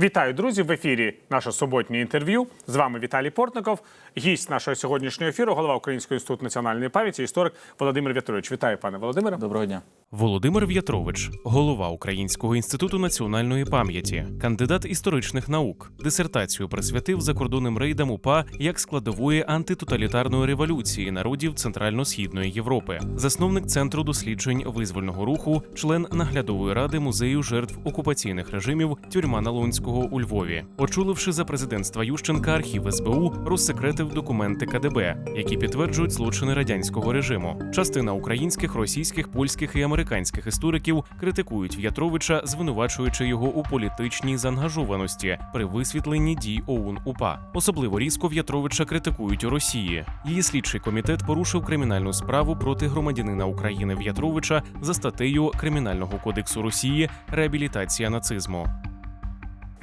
Вітаю, друзі! В ефірі наше суботнє інтерв'ю. З вами Віталій Портников, гість нашого сьогоднішнього ефіру, голова Українського інституту національної пам'яті, історик Володимир В'ятрович. Вітаю, пане Володимире. Доброго дня. Володимир В'ятрович, голова Українського інституту національної пам'яті, кандидат історичних наук, дисертацію присвятив закордонним рейдам УПА як складової антитоталітарної революції народів Центрально-східної Європи, засновник центру досліджень визвольного руху, член наглядової ради музею жертв окупаційних режимів тюрма Налонського у Львові, очоливши за президентства Ющенка архів СБУ, розсекретив документи КДБ, які підтверджують злочини радянського режиму. Частина українських, російських, польських і американських істориків критикують В'ятровича, звинувачуючи його у політичній заангажованості при висвітленні дій ОУН УПА. Особливо різко В'ятровича критикують у Росії. Її слідчий комітет порушив кримінальну справу проти громадянина України В'ятровича за статтею Кримінального кодексу Росії реабілітація нацизму.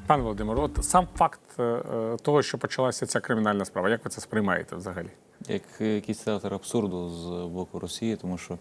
Пане Володимире, от сам факт е, е, того, що почалася ця кримінальна справа, як ви це сприймаєте взагалі? Як якийсь театр абсурду з боку Росії, тому що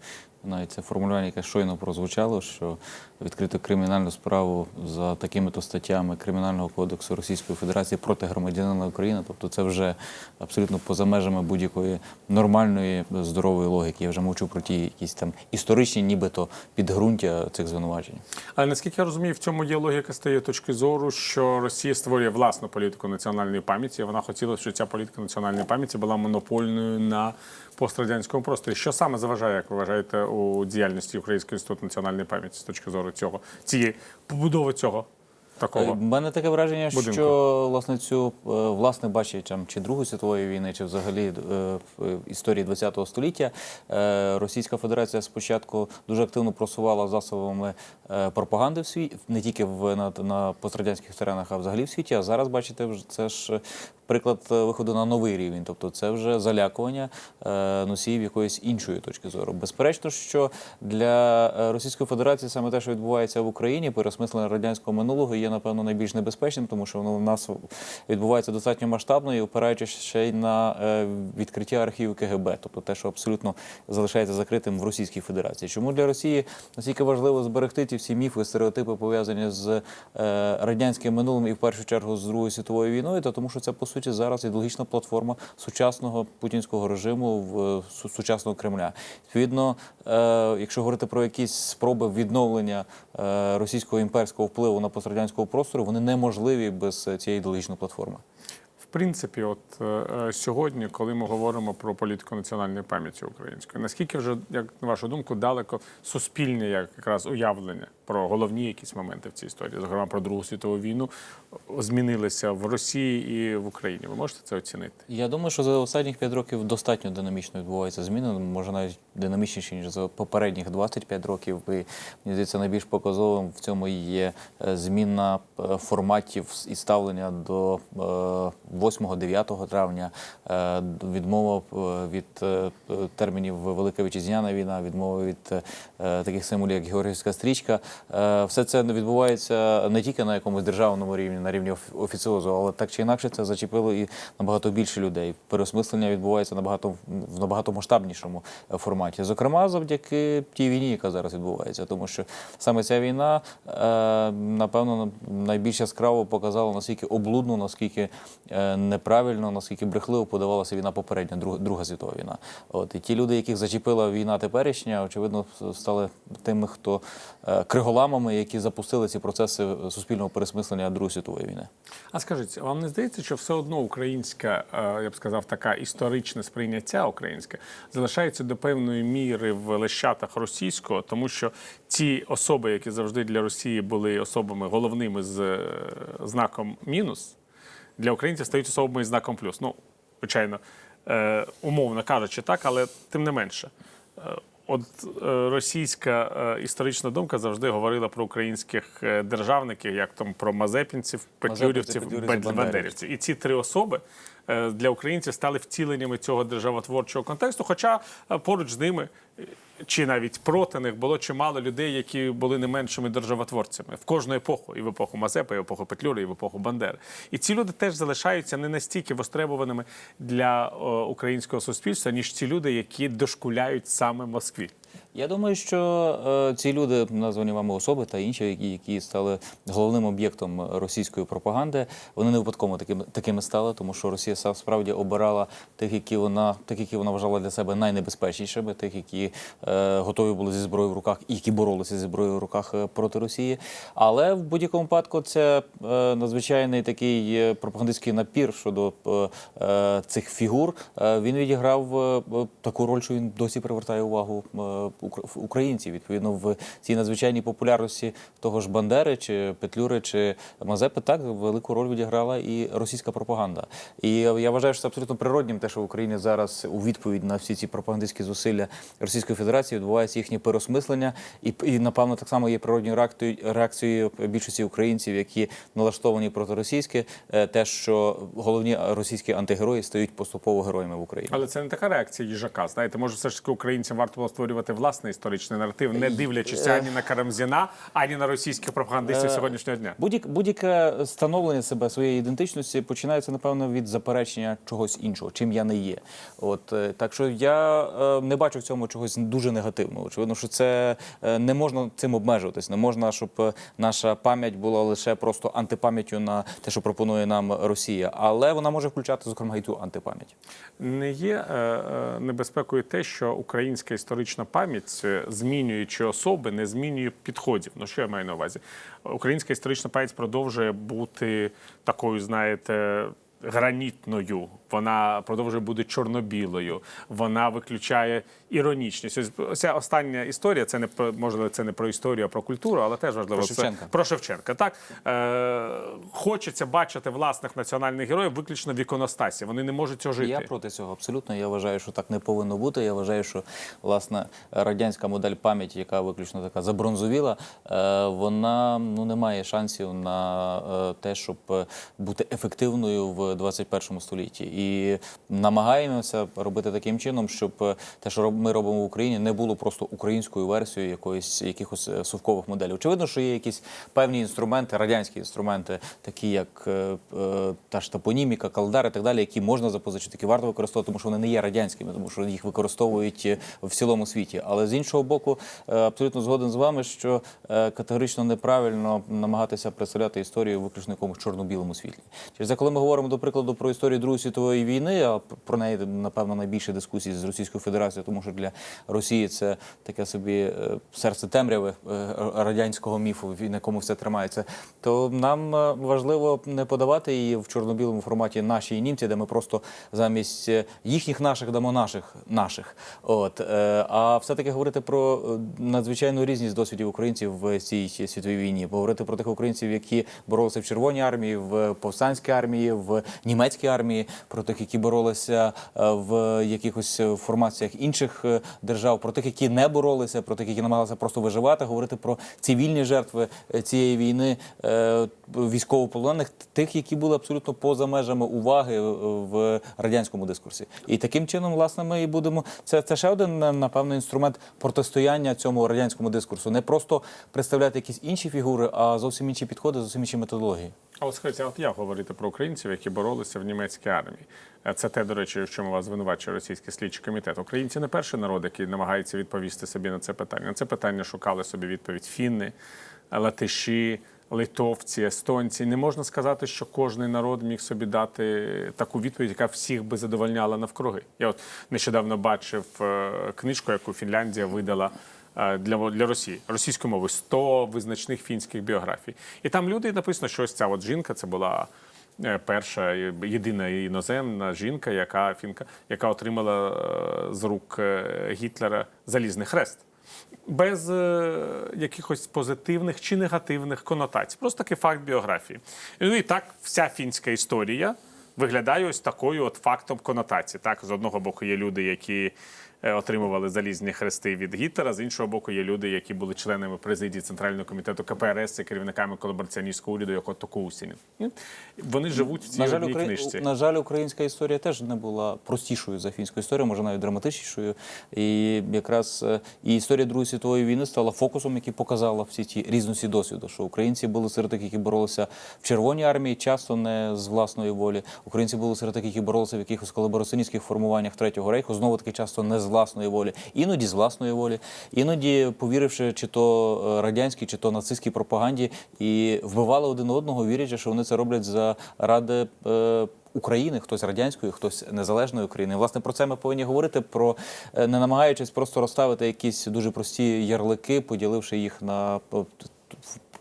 навіть це формулювання, яке щойно прозвучало, що відкрити кримінальну справу за такими-то статтями Кримінального кодексу Російської Федерації проти громадянина України, тобто це вже абсолютно поза межами будь-якої нормальної здорової логіки. Я вже мовчу про ті якісь там історичні, нібито підґрунтя цих звинувачень. Але наскільки я розумію, в цьому є логіка з тієї точки зору, що Росія створює власну політику національної пам'яті. Вона хотіла, щоб ця політика національної пам'яті була монопольною на пострадянському просторі. Що саме заважає, як ви вважаєте, у діяльності Українського інституту національної пам'яті з точки зору цього цієї побудови цього У такого? мене таке враження, будинку. що власне цю е, власне бачить там чи Другої світової війни, чи взагалі е, в історії ХХ століття е, Російська Федерація спочатку дуже активно просувала засобами е, пропаганди в світі, не тільки в на, на пострадянських теренах, а взагалі в світі. А зараз бачите, вже це ж приклад е, виходу на новий рівень, тобто це вже залякування е, носіїв якоїсь іншої точки зору. Безперечно, що для е, Російської Федерації саме те, що відбувається в Україні, переосмислення радянського минулого, є напевно найбільш небезпечним, тому що воно в нас відбувається достатньо масштабно і опираючись ще й на відкриття архівів КГБ, тобто те, що абсолютно залишається закритим в Російській Федерації. Чому для Росії настільки важливо зберегти ті всі міфи, стереотипи пов'язані з радянським минулим і в першу чергу з Другою світовою війною, то тому що це по суті зараз ідеологічна платформа сучасного путінського режиму в е, сучасного Кремля. Відповідно, е, якщо говорити про якісь спроби відновлення е, російського імперського впливу на пострадянського простору, вони неможливі без цієї ідеологічної платформи. В принципі, от е, сьогодні, коли ми говоримо про політику національної пам'яті української, наскільки вже, як на вашу думку, далеко суспільне як якраз уявлення про головні якісь моменти в цій історії, зокрема про Другу світову війну, змінилися в Росії і в Україні? Ви можете це оцінити? Я думаю, що за останніх 5 років достатньо динамічно відбуваються зміни, може навіть динамічніші, ніж за попередніх 25 років. І мені здається, найбільш показовим в цьому є е, зміна е, форматів і ставлення до 8-9 травня, е, відмова е, від термінів Велика Вітчизняна війна, відмова від таких символів, як Георгіївська стрічка. Е, Все це відбувається не тільки на якомусь державному рівні, на рівні оф- офіціозу, але так чи інакше це зачепило і набагато більше людей. Переосмислення відбувається набагато в набагато масштабнішому е, форматі. Зокрема, завдяки тій війні, яка зараз відбувається, тому що саме ця війна, е, напевно, найбільш яскраво показала наскільки облудно, наскільки неправильно, наскільки брехливо подавалася війна попередня, друга, світова війна. От і ті люди, яких зачепила війна теперішня, очевидно, стали тими, хто е, криголамами, які запустили ці процеси суспільного пересмислення Другої світової війни. А скажіть, вам не здається, що все одно українська, е, я б сказав, така історичне сприйняття українське залишається до певної міри в лещатах російського, тому що ці особи, які завжди для Росії були особами головними з е, знаком мінус, для українців стають особами з знаком плюс. Ну, звичайно, е, умовно кажучи, так, але тим не менше. От е, російська е, історична думка завжди говорила про українських е, державників, як там про мазепінців, петлюрівців, бандерівців. І ці три особи для українців стали втіленнями цього державотворчого контексту. Хоча е, поруч з ними е, чи навіть проти них було чимало людей, які були не меншими державотворцями в кожну епоху, і в епоху Мазепи, і в епоху Петлюри, і в епоху Бандери. І ці люди теж залишаються не настільки востребованими для українського суспільства, ніж ці люди, які дошкуляють саме Москві. Я думаю, що е, ці люди, названі вами особи та інші, які, які стали головним об'єктом російської пропаганди, вони не випадково такими, такими стали, тому що Росія справді обирала тих, які вона тих, які вона вважала для себе найнебезпечнішими, тих, які е, готові були зі зброєю в руках і які боролися зі зброєю в руках е, проти Росії. Але в будь-якому випадку це е, надзвичайний такий е, пропагандистський напір щодо е, цих фігур. Е, він відіграв е, таку роль, що він досі привертає увагу е, українців. Відповідно, в цій надзвичайній популярності того ж Бандери чи Петлюри чи Мазепи так велику роль відіграла і російська пропаганда. І я вважаю, що це абсолютно природнім, те, що в Україні зараз у відповідь на всі ці пропагандистські зусилля Російської Федерації відбувається їхнє переосмислення, і, і напевно так само є природньою реакцією, реакцією більшості українців, які налаштовані проти російське, те, що головні російські антигерої стають поступово героями в Україні. Але це не така реакція їжака. Знаєте, може, все ж таки українцям варто було створювати власний історичний наратив, не дивлячись ані на Карамзіна, ані на російських пропагандистів сьогоднішнього дня. Будь- Будь-яке становлення себе своєї ідентичності починається напевно від заперечення чогось іншого, чим я не є. От е, так що я е, не бачу в цьому чогось дуже негативного. Очевидно, що це е, не можна цим обмежуватись. Не можна, щоб е, наша пам'ять була лише просто антипам'яттю на те, що пропонує нам Росія, але вона може включати зокрема і цю антипам'ять. Не є е, е, небезпекою те, що українська історична пам'ять, е, змінюючи особи, не змінює підходів. Ну що я маю на увазі? Українська історична пам'ять продовжує бути такою, знаєте. Гранітною, вона продовжує бути чорно-білою, вона виключає іронічність. Ось ця остання історія, це не про можливо, це не про історію, а про культуру, але теж важливо. Про це- Шевченка. про Шевченка. Так е, хочеться бачити власних національних героїв виключно в іконостасі. Вони не можуть цього жити. Я проти цього абсолютно. Я вважаю, що так не повинно бути. Я вважаю, що власне радянська модель пам'яті, яка виключно така забронзовіла, е, вона ну не має шансів на е, те, щоб бути ефективною в 21 столітті. І намагаємося робити таким чином, щоб те, що ми робимо в Україні, не було просто українською версією якоїсь якихось е, совкових моделей. Очевидно, що є якісь певні інструменти, радянські інструменти, такі як е, е, та ж топоніміка, календар і так далі, які можна запозичити, які варто використовувати, тому що вони не є радянськими, тому що їх використовують в цілому світі. Але з іншого боку, абсолютно згоден з вами, що категорично неправильно намагатися представляти історію виключно якомусь чорно-білому світлі. Через коли ми говоримо до прикладу про історію Другої світової війни, а про неї напевно найбільше дискусій з Російською Федерацією, тому що для Росії це таке собі е, серце темряви е, радянського міфу, в якому все тримається. То нам е, важливо не подавати її в чорно-білому форматі наші і німці, де ми просто замість їхніх наших дамо наших наших. От а все-таки говорити про надзвичайну різність досвідів українців в цій світовій війні, поговорити про тих українців, які боролися в Червоній армії, в повстанській армії, в німецькій армії, про тих, які боролися е, в якихось е, формаціях інших е, держав, про тих, які не боролися, про тих, які намагалися просто виживати, говорити про цивільні жертви цієї війни, військовополонених, тих, які були абсолютно поза межами уваги в радянському дискурсі. І таким чином, власне, ми і будемо. Це, це ще один напевно інструмент протистояння цьому радянському дискурсу. Не просто представляти якісь інші фігури, а зовсім інші підходи, зовсім інші методології. А от скажіть, от як говорити про українців, які боролися в німецькій армії? Е, Це те, до речі, в чому вас звинувачує російський слідчий комітет. Українці не перший народ, який намагається відповісти собі на це питання. На це питання шукали собі відповідь фінни, латиші, литовці, естонці. Не можна сказати, що кожний народ міг собі дати таку відповідь, яка всіх би задовольняла навкруги. Я от нещодавно бачив е, книжку, яку Фінляндія видала е, для, для Росії російською мовою 100 визначних фінських біографій. І там люди написано, що ось ця от жінка це була. е, Перша е, єдина іноземна жінка, яка фінка, яка отримала е, з рук е, Гітлера залізний хрест, без е, якихось позитивних чи негативних конотацій. Просто такий факт біографії. Ну і так вся фінська історія виглядає ось такою от фактом конотації. Так, з одного боку є люди, які е, отримували залізні хрести від Гітлера, з іншого боку, є люди, які були членами президії Центрального комітету КПРС і керівниками колабораціоністського уряду, як от Токусінін. Вони живуть в цій На жаль, одній Украї- книжці. на жаль, українська історія теж не була простішою за фінську історію, може навіть драматичнішою. І якраз е, і історія Другої світової війни стала фокусом, який показала всі ті різності досвіду, що українці були серед тих, які боролися в Червоній армії, часто не з власної волі. Українці були серед таких, які боролися в якихось колабораціоністських формуваннях Третього рейху, знову таки часто не з власної волі, іноді з власної волі, іноді повіривши чи то е, радянській, чи то нацистській пропаганді, і вбивали один одного, вірячи, що вони це роблять заради. Е, України, хтось радянської, хтось незалежної України. Власне про це ми повинні говорити про е, не намагаючись просто розставити якісь дуже прості ярлики, поділивши їх на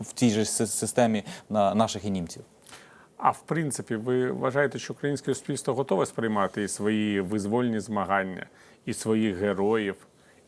в тій же системі на наших і німців. А в принципі, ви вважаєте, що українське суспільство готове сприймати і свої визвольні змагання, і своїх героїв,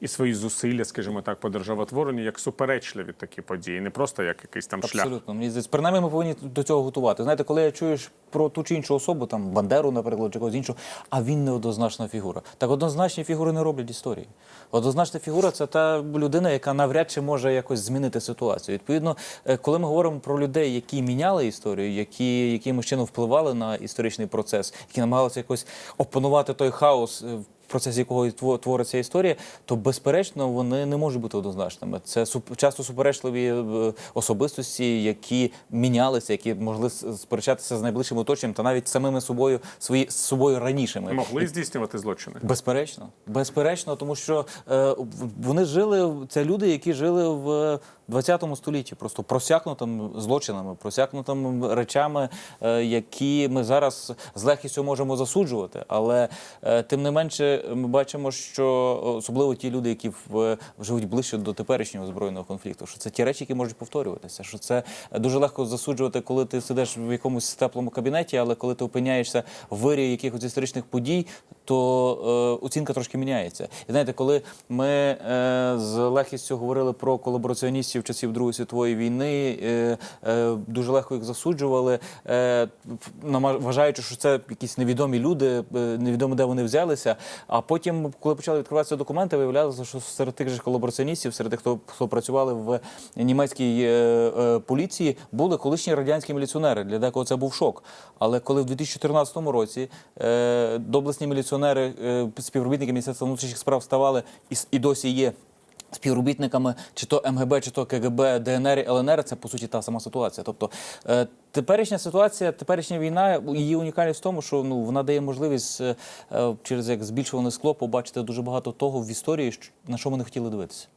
і свої зусилля, скажімо так, по державотворенню як суперечливі такі події, не просто як якийсь там шлях. Абсолютно. Мені здається, принаймні ми повинні до цього готувати. Знаєте, коли я чуєш про ту чи іншу особу, там Бандеру, наприклад, чи когось іншого, а він неоднозначна фігура. Так однозначні фігури не роблять історії. Однозначна фігура це та людина, яка навряд чи може якось змінити ситуацію. Відповідно, е, коли ми говоримо про людей, які міняли історію, які якимось чином впливали на історичний процес, які намагалися якось опанувати той хаос. В процесі якого твориться історія, то безперечно вони не можуть бути однозначними. Це часто суперечливі е, особистості, які мінялися, які могли сперечатися з найближчим оточенням та навіть самими собою свої з собою ранішими. Могли здійснювати злочини. Безперечно, безперечно, тому що е, вони жили, це люди, які жили в 20 столітті, просто просякнутим злочинами, просякнутим речами, е, які ми зараз з легкістю можемо засуджувати. Але е, тим не менше, ми бачимо, що особливо ті люди, які живуть ближче до теперішнього збройного конфлікту, що це ті речі, які можуть повторюватися. Що це дуже легко засуджувати, коли ти сидиш в якомусь теплому кабінеті, але коли ти опиняєшся в вирі якихось історичних подій, то е, оцінка трошки міняється. І знаєте, коли ми е, з легкістю говорили про колабораціоністів часів Другої світової війни, е, е, дуже легко їх засуджували, е, вважаючи, що це якісь невідомі люди, невідомо де вони взялися. А потім, коли почали відкриватися документи, виявлялося, що серед тих же колабораціоністів, серед тих, хто, хто працювали в німецькій поліції, були колишні радянські міліціонери. Для декого це був шок. Але коли в 2014 році доблесні міліціонери, співробітники Міністерства внутрішніх справ ставали і досі є. Співробітниками чи то МГБ, чи то КГБ, ДНР, і ЛНР це по суті та сама ситуація. Тобто е, теперішня ситуація, теперішня війна, її унікальність в тому, що ну вона дає можливість е, е, через як збільшуване скло побачити дуже багато того в історії, на що ми не хотіли дивитися.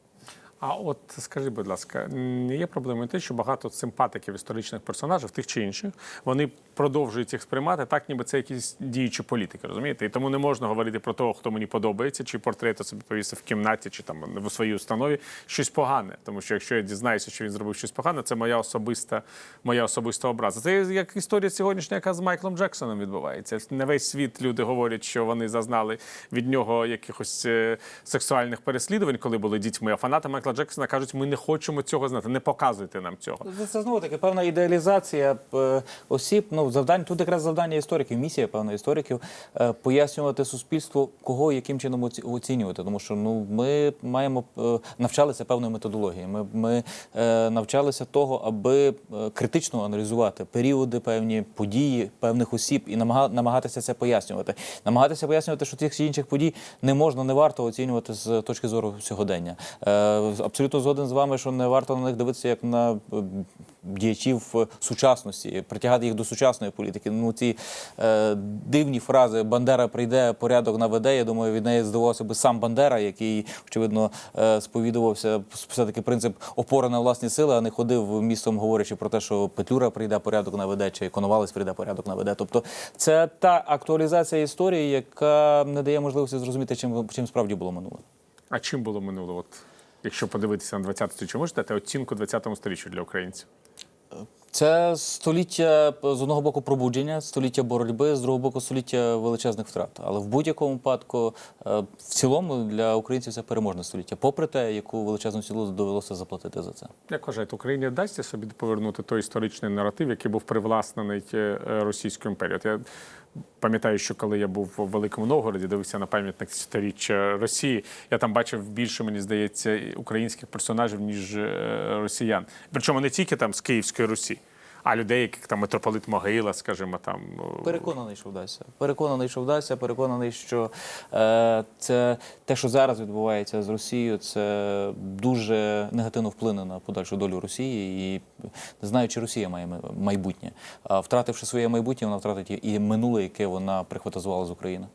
А от скажіть, будь ласка, не є проблемою те, що багато симпатиків історичних персонажів, тих чи інших, вони продовжують їх сприймати так, ніби це якісь діючі політики, розумієте? І тому не можна говорити про того, хто мені подобається, чи портрет собі повісив в кімнаті, чи там в своїй установі щось погане. Тому що якщо я дізнаюся, що він зробив щось погане, це моя особиста, моя особиста образа. Це як історія сьогоднішня, яка з Майклом Джексоном відбувається. Не весь світ люди говорять, що вони зазнали від нього якихось е, сексуальних переслідувань, коли були дітьми. А фанати Майкла Джексона кажуть, ми не хочемо цього знати, не показуйте нам цього. Це, це знову таки певна ідеалізація е, осіб. Ну завдань тут якраз завдання істориків, місія певна істориків е, пояснювати суспільству, кого яким чином оцінювати. Тому що ну ми маємо е, навчалися певної методології. Ми, ми навчалися того, аби критично аналізувати періоди, певні події певних осіб і намага- намагатися це пояснювати. Намагатися пояснювати, що тих чи інших подій не можна, не варто оцінювати з точки зору сьогодення. Абсолютно згоден з вами, що не варто на них дивитися як на е, діячів е, сучасності, притягати їх до сучасної політики. Ну ці е, дивні фрази Бандера прийде, порядок наведе. Я думаю, від неї здивувався би сам Бандера, який очевидно е, сповідувався все таки принцип опори на власні сили, а не ходив містом, говорячи про те, що Петлюра прийде, порядок наведе, чи Коновалець прийде, порядок наведе. Тобто, це та актуалізація історії, яка не дає можливості зрозуміти, чим чим справді було минуле. А чим було минуло? От якщо подивитися на 20 століття, можете дати оцінку 20-му сторіччю для українців? Це століття з одного боку пробудження, століття боротьби, з другого боку століття величезних втрат. Але в будь-якому випадку, е, в цілому, для українців це переможне століття, попри те, яку величезну ціну довелося заплатити за це. Як вважаєте, Україні вдасться собі повернути той історичний наратив, який був привласнений е, Російською імперією? Пам'ятаю, що коли я був у Великому Новгороді, дивився на пам'ятник сторіччя Росії, я там бачив більше, мені здається, українських персонажів, ніж е, росіян. Причому не тільки там з Київської Русі. А людей, яких там митрополит Могила, скажімо, там е, Переконаний, що вдасться. Переконаний, що вдасться. Переконаний, що е, це те, що зараз відбувається з Росією, це дуже негативно вплине на подальшу долю Росії. І не знаю, чи Росія має майбутнє. А втративши своє майбутнє, вона втратить і минуле, яке вона прихватизувала з України.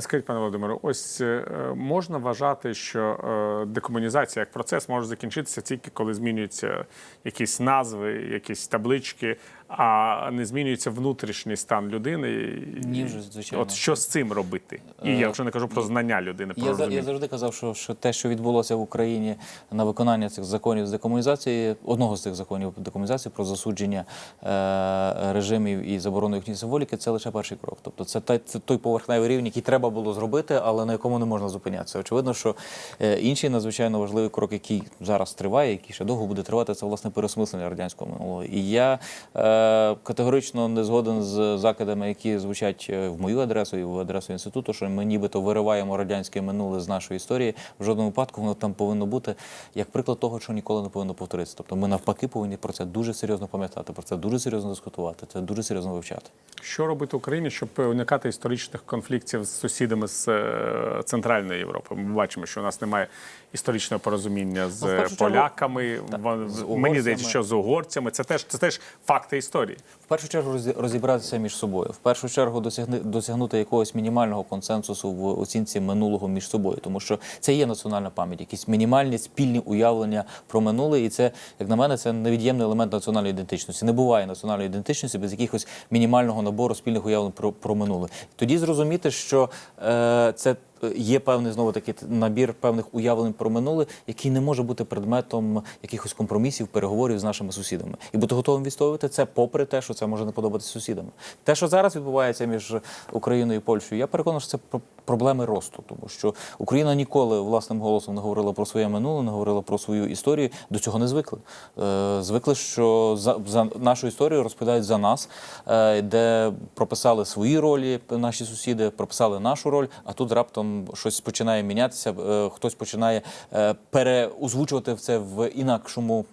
Скажіть, пане Володимире, ось е, можна вважати, що е, декомунізація як процес може закінчитися тільки коли змінюються якісь назви, якісь таблички, а не змінюється внутрішній стан людини. Ні, вже, звичайно. От що з цим робити? І я вже не кажу про знання людини. Про Я, за- я завжди казав, що, що те, що відбулося в Україні на виконання цих законів з декомунізації, одного з цих законів декомунізації про засудження е, режимів і заборону їхньої символіки, це лише перший крок. Тобто це, той- це той поверхневий рівень, який треба було зробити, але на якому не можна зупинятися. Очевидно, що е, інший надзвичайно важливий крок, який зараз триває, який ще довго буде тривати, це власне переосмислення радянського минулого. І я е, категорично не згоден з закидами, які звучать е, в мою адресу і в адресу інституту, що ми нібито вириваємо радянське минуле з нашої історії. В жодному випадку воно там повинно бути як приклад того, що ніколи не повинно повторитися. Тобто ми навпаки повинні про це дуже серйозно пам'ятати, про це дуже серйозно дискутувати, це дуже серйозно вивчати. Що робити Україні, щоб уникати історичних конфліктів з сусідами з е, Центральної Європи? Ми бачимо, що у нас немає історичного порозуміння з Ну, першу поляками. З Мені здається, що з угорцями це теж це теж факти історії. В першу чергу розі- розібратися між собою. В першу чергу досягнути якогось мінімального консенсусу в оцінці минулого між собою, тому що це є національна пам'ять, якісь мінімальні спільні уявлення про минуле, і це, як на мене, це невід'ємний елемент національної ідентичності. Не буває національної ідентичності без якихось мінімального набору спільних уявлень про, про минуле. Тоді зрозуміти, що е, це. Є певний знову таки набір певних уявлень про минуле, який не може бути предметом якихось компромісів, переговорів з нашими сусідами, і бути готовим відстоювати це, попри те, що це може не подобатися сусідам. Те, що зараз відбувається між Україною і Польщею, я переконаний, що це про- проблеми росту, тому що Україна ніколи власним голосом не говорила про своє минуле, не говорила про свою історію. До цього не звикли. Е, звикли, що за, за нашу історію розповідають за нас, е, де прописали свої ролі наші сусіди, прописали нашу роль, а тут раптом щось починає мінятися, е, хтось починає е, переозвучувати це в інакшому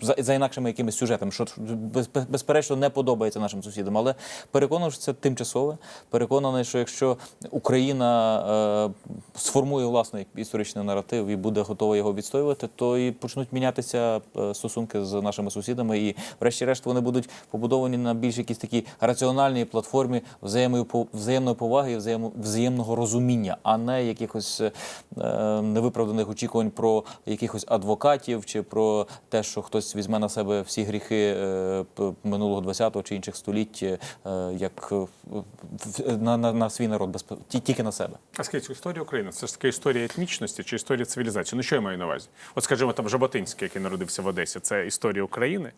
е, за, інакшими якимись сюжетами, що без- без- безперечно не подобається нашим сусідам. Але переконаний, що це тимчасове. Переконаний, що якщо Україна сформує власний історичний наратив і буде готова його відстоювати, то і почнуть мінятися стосунки з нашими сусідами, і врешті-решт вони будуть побудовані на більш якісь такі раціональній платформі взаємної поваги і взаємного розуміння, а не якихось е, невиправданих очікувань про якихось адвокатів чи про те, що хтось візьме на себе всі гріхи е, минулого 20-го чи інших століть, е, як е, в- на, на, на свій народ без ті- тільки на себе. А скажіть, історія України це ж таки історія етнічності чи історія цивілізації? Ну що я маю на увазі? От скажімо, там Жаботинський, який народився в Одесі, це історія України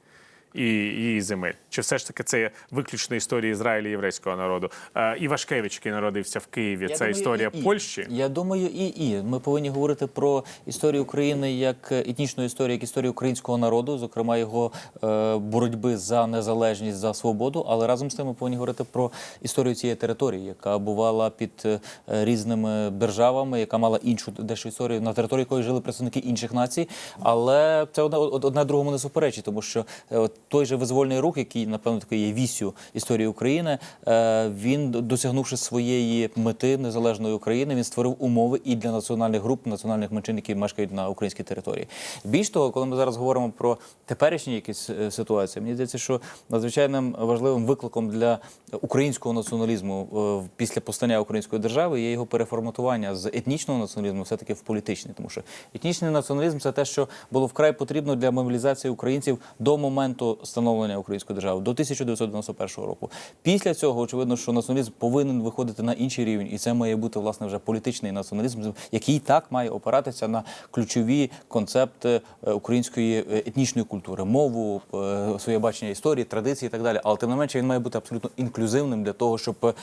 і її земель. Чи все ж таки це виключно історія Ізраїля і єврейського народу? Е, Івашкевич, який народився в Києві, це думаю, історія і- і. Польщі. Я думаю, і і ми повинні говорити про історію України як етнічну історію, як історію українського народу, зокрема його е, боротьби за незалежність, за свободу. Але разом з тим ми повинні говорити про історію цієї території, яка бувала під е, різними державами, яка мала іншу дещо історію, на території якої жили представники інших націй. Але це одне, одне другому не суперечить, тому що е, от той же визвольний рух, який напевно такий є вісю історії України, е, він досягнувши своєї мети незалежної України, він створив умови і для національних груп, національних меншин, які мешкають на українській території. Більш того, коли ми зараз говоримо про теперішні якісь е, ситуації, мені здається, що надзвичайним важливим викликом для українського націоналізму е, після постання української держави є його переформатування з етнічного націоналізму все таки в політичний, тому що етнічний націоналізм це те, що було вкрай потрібно для мобілізації українців до моменту становлення української держави до 1991 року. Після цього очевидно, що націоналізм повинен виходити на інший рівень, і це має бути власне вже політичний націоналізм, який так має опиратися на ключові концепти е, української е, етнічної культури, мову, е, своє бачення історії, традиції і так далі. Але тим не менше він має бути абсолютно інклюзивним для того, щоб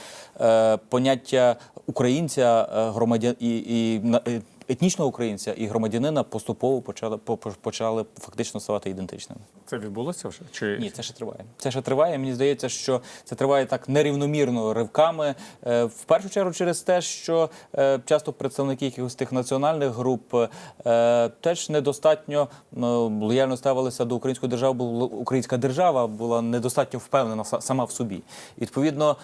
поняття українця, громадян і, і етнічного українця і громадянина поступово почали по- по- почали фактично ставати ідентичними. Це відбулося вже? Чи Ні, це ще триває. Це ще триває. Мені здається, що це триває так нерівномірно ривками. Е, В першу чергу через те, що е, часто представники якихось тих національних груп е, теж недостатньо ну, лояльно ставилися до української держави, бо українська держава була недостатньо впевнена сама в собі. І, відповідно,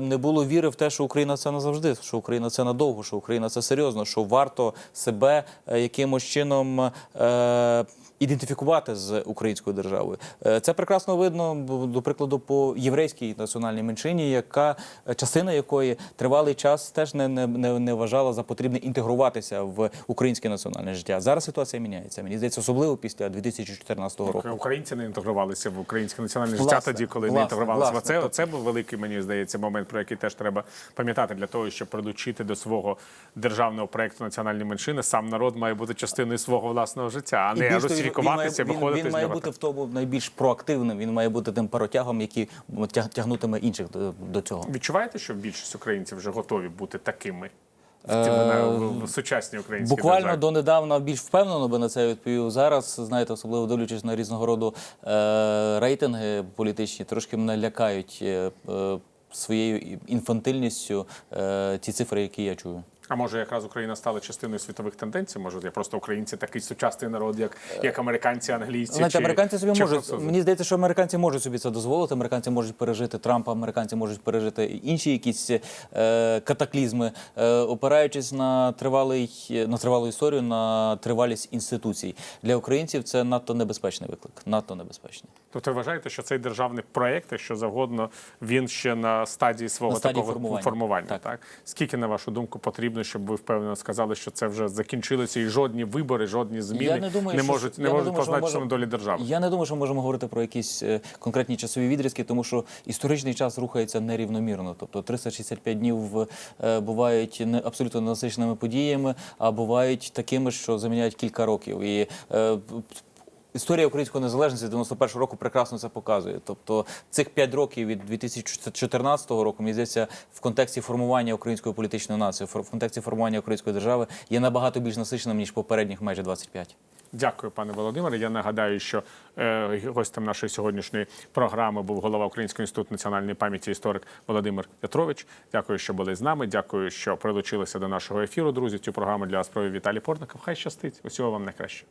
не було віри в те, що Україна це назавжди, що Україна це надовго, що Україна це серйозно, що варто себе е, якимось чином. е, ідентифікувати з українською державою. Е, Це прекрасно видно, до прикладу, по єврейській національній меншині, яка е, частина якої тривалий час теж не, не, не, не вважала за потрібне інтегруватися в українське національне життя. Зараз ситуація міняється. Мені здається, особливо після 2014 року. Українці не інтегрувалися в українське національне життя тоді, коли не інтегрувалися. власне. Оце, оце був великий, мені здається, момент, про який теж треба пам'ятати для того, щоб прилучити до свого державного проекту національні меншини. Сам народ має бути частиною свого власного життя, а не більш русифікуватися, він виходити він, він має бути в тому найбільш проактивним. Він має бути тим паротягом, який тяг- тягнутиме інших до, до цього. Відчуваєте, що більшість українців вже готові бути такими в, ці- в, сучасній українській Е, Буквально державі? донедавна більш впевнено би на це відповів. Зараз, знаєте, особливо дивлячись на різного роду е, рейтинги політичні, трошки мене лякають е, е, своєю інфантильністю е, ті цифри, які я чую. А може якраз Україна стала частиною світових тенденцій? Може, я просто українці такий сучасний народ, як, як американці, англійці? Знаєте, чи, американці собі чи можуть. французи? Мені здається, що американці можуть собі це дозволити. Американці можуть пережити Трампа, американці можуть пережити інші якісь е, катаклізми, е, опираючись на тривалий на тривалу історію, на тривалість інституцій. Для українців це надто небезпечний виклик. Надто небезпечний. Тобто ви вважаєте, що цей державний проєкт, якщо завгодно, він ще на стадії свого На стадії такого формування. так. Так. Скільки, на вашу думку, потрібно, щоб ви впевнено сказали, що це вже закінчилося, і жодні вибори, жодні зміни Я не думаю, не можуть, я не можуть думаю, що позначити можемо- долі держави? Я не думаю, що ми можемо говорити про якісь е, конкретні часові відрізки, тому що історичний час рухається нерівномірно. Тобто 365 днів е, бувають не абсолютно насиченими подіями, а бувають такими, що заміняють кілька років. І е, Історія української незалежності 91 року прекрасно це показує. Тобто цих 5 років від 2014 року, мені здається, в контексті формування української політичної нації, в контексті формування української держави є набагато більш насиченим, ніж попередніх майже 25. Дякую, пане Володимире. Я нагадаю, що е, гостем нашої сьогоднішньої програми був голова Українського інституту національної пам'яті історик Володимир Петрович. Дякую, що були з нами. Дякую, що прилучилися до нашого ефіру. Друзі, цю програму для вас Віталій Портников. Хай щастить. Усього вам найкраще.